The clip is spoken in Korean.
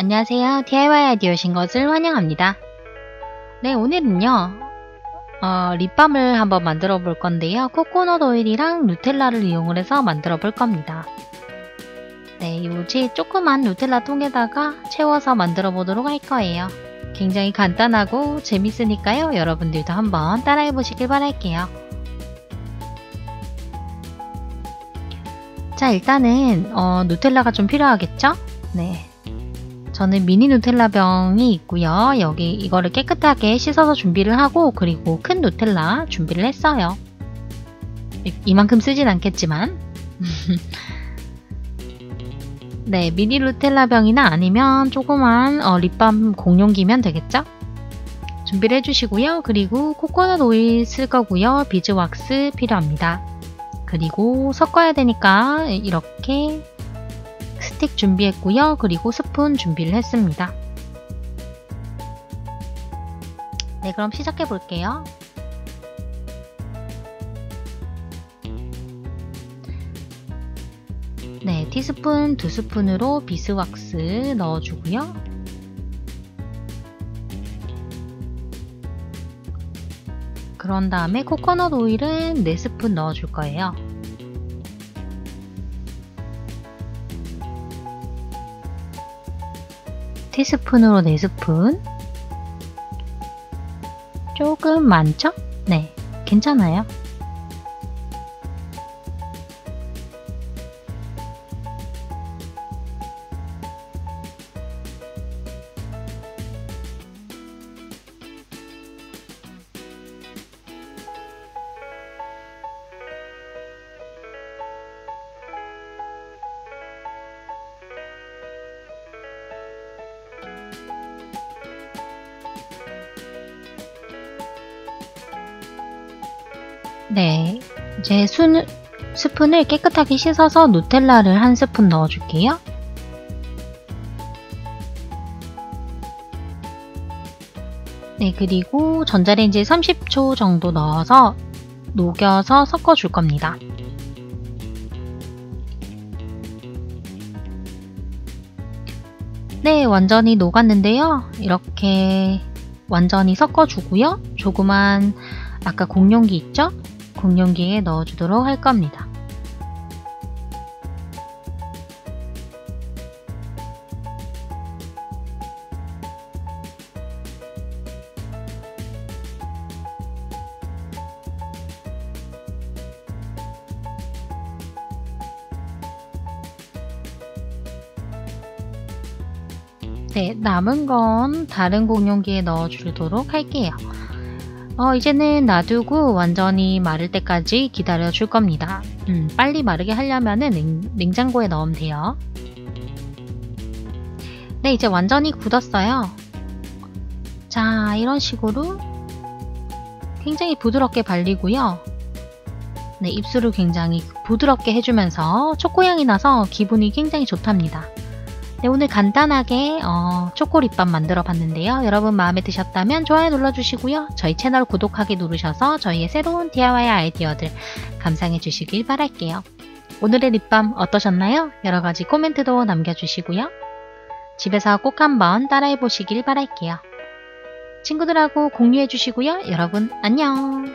안녕하세요. DIY 아이디어 오신 것을 환영합니다. 네, 오늘은요. 어, 립밤을 한번 만들어 볼 건데요. 코코넛 오일이랑 누텔라를 이용을 해서 만들어 볼 겁니다. 네, 요지 조그만 누텔라 통에다가 채워서 만들어 보도록 할 거예요. 굉장히 간단하고 재밌으니까요. 여러분들도 한번 따라해 보시길 바랄게요. 자, 일단은 어, 누텔라가 좀 필요하겠죠? 네. 저는 미니 누텔라 병이 있고요. 여기 이거를 깨끗하게 씻어서 준비를 하고 그리고 큰 누텔라 준비를 했어요. 이만큼 쓰진 않겠지만 네, 미니 누텔라 병이나 아니면 조그만 어, 립밤 공용기면 되겠죠? 준비를 해주시고요. 그리고 코코넛 오일 쓸 거고요. 비즈왁스 필요합니다. 그리고 섞어야 되니까 이렇게 스틱 준비했고요. 그리고 스푼 준비를 했습니다. 네, 그럼 시작해 볼게요. 네, 티스푼 두 스푼으로 비스왁스 넣어주고요. 그런 다음에 코코넛 오일은 4스푼 넣어줄 거예요. 티스푼으로 4스푼 조금 많죠? 네, 괜찮아요. 네, 이제 순, 스푼을 깨끗하게 씻어서 누텔라를 한 스푼 넣어줄게요. 네, 그리고 전자레인지에 30초 정도 넣어서 녹여서 섞어줄 겁니다. 네, 완전히 녹았는데요. 이렇게 완전히 섞어주고요. 조그만 아까 공룡기 있죠? 공룡기에 넣어주도록 할 겁니다. 네, 남은 건 다른 공룡기에 넣어주도록 할게요. 어, 이제는 놔두고 완전히 마를 때까지 기다려 줄 겁니다. 음, 빨리 마르게 하려면은 냉, 냉장고에 넣으면 돼요. 네, 이제 완전히 굳었어요. 자, 이런 식으로 굉장히 부드럽게 발리고요. 네, 입술을 굉장히 부드럽게 해주면서 초코향이 나서 기분이 굉장히 좋답니다. 네, 오늘 간단하게 어, 초코립밥 만들어 봤는데요. 여러분 마음에 드셨다면 좋아요 눌러주시고요. 저희 채널 구독하기 누르셔서 저희의 새로운 DIY 아이디어들 감상해 주시길 바랄게요. 오늘의 립밤 어떠셨나요? 여러 가지 코멘트도 남겨주시고요. 집에서 꼭 한번 따라해 보시길 바랄게요. 친구들하고 공유해 주시고요. 여러분 안녕!